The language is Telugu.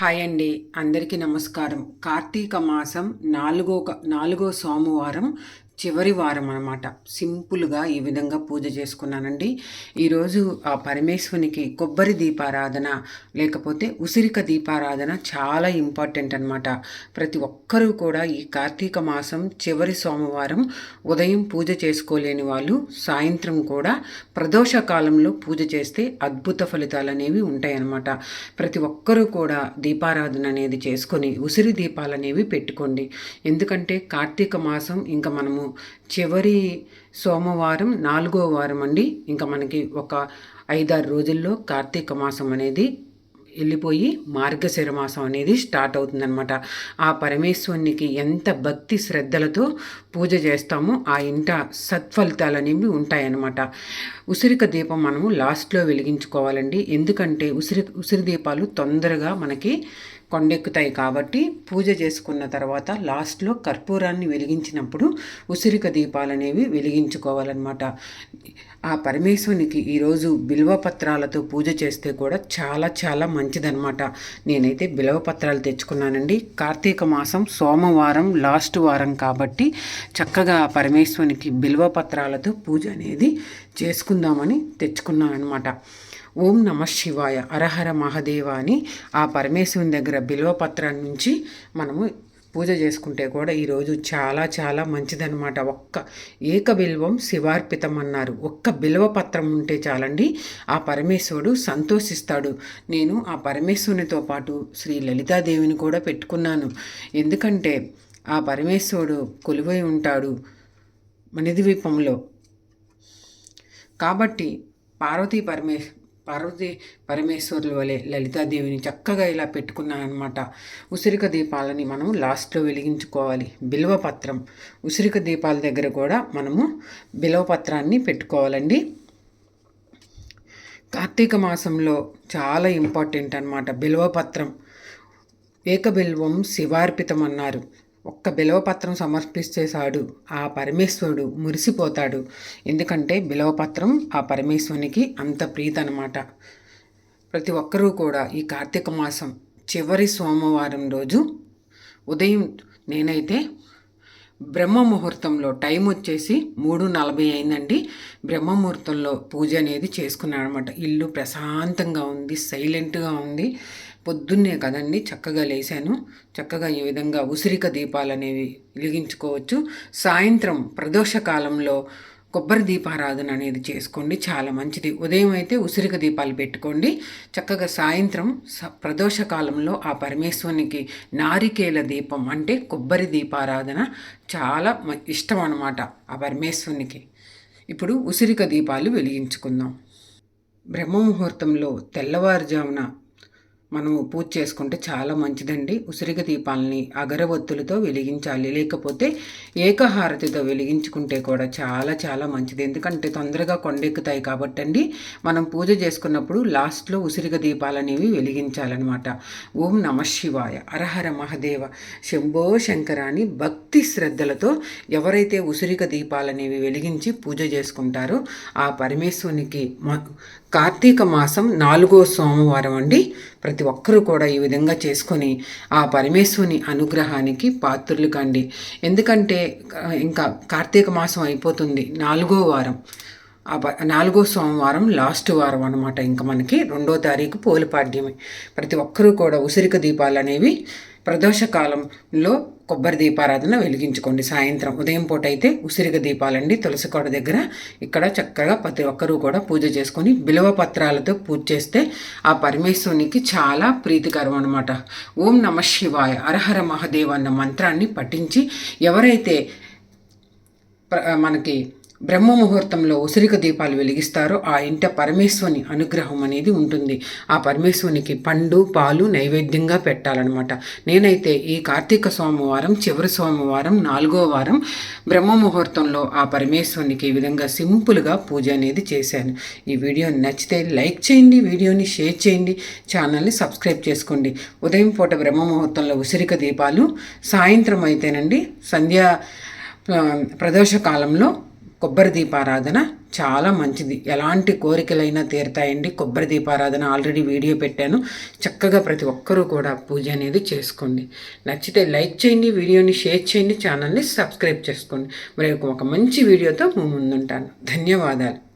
హాయ్ అండి. అందరికీ నమస్కారం. కార్తీక మాసం నాలుగో క- నాలుగో సోమవారం చివరి వారం అనమాట సింపుల్గా ఈ విధంగా పూజ చేసుకున్నానండి. ఈరోజు ఆ పరమేశ్వరునికి కొబ్బరి దీపారాధన లేకపోతే ఉసిరిక దీపారాధన చాలా ఇంపార్టెంట్ అనమాట ప్రతి ఒక్కరూ కూడా ఈ కార్తీక మాసం చివరి సోమవారం ఉదయం పూజ చేసుకోలేని వాళ్ళు సాయంత్రం కూడా ప్రదోష కాలంలో పూజ చేస్తే అద్భుత ఫలితాలు అనేవి ఉంటాయన్నమాట ప్రతి ఒక్కరూ కూడా దీపారాధన అనేది చేసుకొని ఉసిరి దీపాలు అనేవి పెట్టుకోండి. ఎందుకంటే కార్తీక మాసం ఇంకా మనము చివరి సోమవారం నాలుగో వారం అండి. ఇంకా మనకి ఒక ఐదారు రోజుల్లో కార్తీక మాసం అనేది వెళ్ళిపోయి మార్గశిర మాసం అనేది స్టార్ట్ అవుతుందన్నమాట. ఆ పరమేశ్వరునికి ఎంత భక్తి శ్రద్ధలతో పూజ చేస్తామో ఆ ఇంట సత్ఫలితాలు అనేవి ఉంటాయన్నమాట. ఉసిరిక దీపం మనము లాస్ట్లో వెలిగించుకోవాలండి. ఎందుకంటే ఉసిరి ఉసిరి దీపాలు తొందరగా మనకి కొండెక్కుతాయి కాబట్టి పూజ చేసుకున్న తర్వాత లాస్ట్లో కర్పూరాన్ని వెలిగించినప్పుడు ఉసిరిక దీపాలు అనేవి వెలిగించుకోవాలన్నమాట. ఆ పరమేశ్వరునికి ఈరోజు బిల్వపత్రాలతో పూజ చేస్తే కూడా చాలా చాలా మంచిదన్నమాట. నేనైతే బిల్వపత్రాలు తెచ్చుకున్నానండి. కార్తీక మాసం సోమవారం లాస్ట్ వారం కాబట్టి చక్కగా పరమేశ్వరునికి బిల్వపత్రాలతో పూజ అనేది చేసుకుందామని తెచ్చుకున్నాను అనమాట ఓం నమ శివాయ అరహర మహదేవ అని ఆ పరమేశ్వరుని దగ్గర బిల్వపత్రం నుంచి మనము పూజ చేసుకుంటే కూడా ఈరోజు చాలా చాలా మంచిదన్నమాట. ఒక్క ఏక బిల్వం శివార్పితం అన్నారు. ఒక్క బిల్వపత్రం ఉంటే చాలండి ఆ పరమేశ్వరుడు సంతోషిస్తాడు. నేను ఆ పరమేశ్వరునితో పాటు శ్రీ లలితాదేవిని కూడా పెట్టుకున్నాను. ఎందుకంటే ఆ పరమేశ్వరుడు కొలువై ఉంటాడు మణిద్వీపంలో. కాబట్టి పార్వతీ పరమేశ్వర పార్వతి పరమేశ్వరుల వలె లలితాదేవిని చక్కగా ఇలా పెట్టుకున్నాను అనమాట ఉసిరిక దీపాలని మనం లాస్ట్లో వెలిగించుకోవాలి. బిల్వపత్రం ఉసిరిక దీపాల దగ్గర కూడా మనము బిల్వపత్రాన్ని పెట్టుకోవాలండి. కార్తీక మాసంలో చాలా ఇంపార్టెంట్ అనమాట బిల్వపత్రం ఏకబిల్వం శివార్పితం అన్నారు ఒక్క బిలవపత్రం సమర్పిస్తేశాడు ఆ పరమేశ్వరుడు మురిసిపోతాడు. ఎందుకంటే బిలవపత్రం ఆ పరమేశ్వరునికి అంత ప్రీతనమాట ప్రతి ఒక్కరూ కూడా ఈ కార్తీక మాసం చివరి సోమవారం రోజు ఉదయం నేనైతే బ్రహ్మ ముహూర్తంలో టైం వచ్చేసి మూడు నలభై అయిందండి. బ్రహ్మ ముహూర్తంలో పూజ అనేది చేసుకున్నాను అనమాట ఇల్లు ప్రశాంతంగా ఉంది సైలెంట్గా ఉంది. పొద్దున్నే కదండి చక్కగా లేశాను చక్కగా ఈ విధంగా ఉసిరిక దీపాలు అనేవి వెలిగించుకోవచ్చు. సాయంత్రం ప్రదోష కాలంలో కొబ్బరి దీపారాధన అనేది చేసుకోండి. చాలా మంచిది. ఉదయం అయితే ఉసిరిక దీపాలు పెట్టుకోండి. చక్కగా సాయంత్రం స ప్రదోష కాలంలో ఆ పరమేశ్వరునికి నారికేల దీపం అంటే కొబ్బరి దీపారాధన చాలా మ- ఇష్టం అన్నమాట ఆ పరమేశ్వరునికి. ఇప్పుడు ఉసిరిక దీపాలు వెలిగించుకుందాం. బ్రహ్మ ముహూర్తంలో తెల్లవారుజామున మనం పూజ చేసుకుంటే చాలా మంచిదండి. ఉసిరిక దీపాలని అగరవత్తులతో వెలిగించాలి. లేకపోతే ఏకహారతితో వెలిగించుకుంటే కూడా చాలా చాలా మంచిది. ఎందుకంటే తొందరగా కొండెక్కుతాయి కాబట్టి అండి మనం పూజ చేసుకున్నప్పుడు లాస్ట్లో ఉసిరిక దీపాలు అనేవి వెలిగించాలన్నమాట. ఓం నమ శివాయ. అరహర మహదేవ. శంభో శంకర అని భక్తి శ్రద్ధలతో ఎవరైతే ఉసిరిక దీపాలనేవి వెలిగించి పూజ చేసుకుంటారో ఆ పరమేశ్వరునికి కార్తీక మాసం నాలుగో సోమవారం అండి. ప్రతి ప్రతి ఒక్కరూ కూడా ఈ విధంగా చేసుకొని ఆ పరమేశ్వరుని అనుగ్రహానికి పాత్రులు కండి. ఎందుకంటే ఇంకా కార్తీక మాసం అయిపోతుంది నాలుగో వారం. ఆ ప- నాలుగో సోమవారం లాస్ట్ వారం అనమాట ఇంకా మనకి రెండో తారీఖు పోలిపాడ్యమే. ప్రతి ఒక్కరూ కూడా ఉసిరిక దీపాలు అనేవి ప్రదోష కాలంలో కొబ్బరి దీపారాధన వెలిగించుకోండి. సాయంత్రం ఉదయం పూట అయితే ఉసిరిక దీపాలండి. తులసికోట దగ్గర ఇక్కడ చక్కగా ప్రతి ఒక్కరూ కూడా పూజ చేసుకొని బిలవ పత్రాలతో పూజ చేస్తే ఆ పరమేశ్వరునికి చాలా ప్రీతికరం అనమాట ఓం నమ శివాయ. అరహర మహదేవ్ అన్న మంత్రాన్ని పఠించి ఎవరైతే మనకి బ్రహ్మ ముహూర్తంలో ఉసిరిక దీపాలు వెలిగిస్తారో ఆ ఇంట పరమేశ్వరుని అనుగ్రహం అనేది ఉంటుంది. ఆ పరమేశ్వరునికి పండు పాలు నైవేద్యంగా పెట్టాలన్నమాట. నేనైతే ఈ కార్తీక సోమవారం చివరి సోమవారం నాలుగో వారం బ్రహ్మ ముహూర్తంలో ఆ పరమేశ్వరునికి ఈ విధంగా సింపుల్గా పూజ అనేది చేశాను. ఈ వీడియో నచ్చితే లైక్ చేయండి వీడియోని షేర్ చేయండి ఛానల్ని సబ్స్క్రైబ్ చేసుకోండి. ఉదయం పూట బ్రహ్మ ముహూర్తంలో ఉసిరిక దీపాలు సాయంత్రం అయితేనండి సంధ్యా ప్రదోష కాలంలో కొబ్బరి దీపారాధన చాలా మంచిది. ఎలాంటి కోరికలైనా తీరుతాయండి. కొబ్బరి దీపారాధన ఆల్రెడీ వీడియో పెట్టాను. చక్కగా ప్రతి ఒక్కరూ కూడా పూజ అనేది చేసుకోండి. నచ్చితే లైక్ చేయండి వీడియోని షేర్ చేయండి ఛానల్ని సబ్స్క్రైబ్ చేసుకోండి. మరి ఒక మంచి వీడియోతో ముందుంటాను. ధన్యవాదాలు.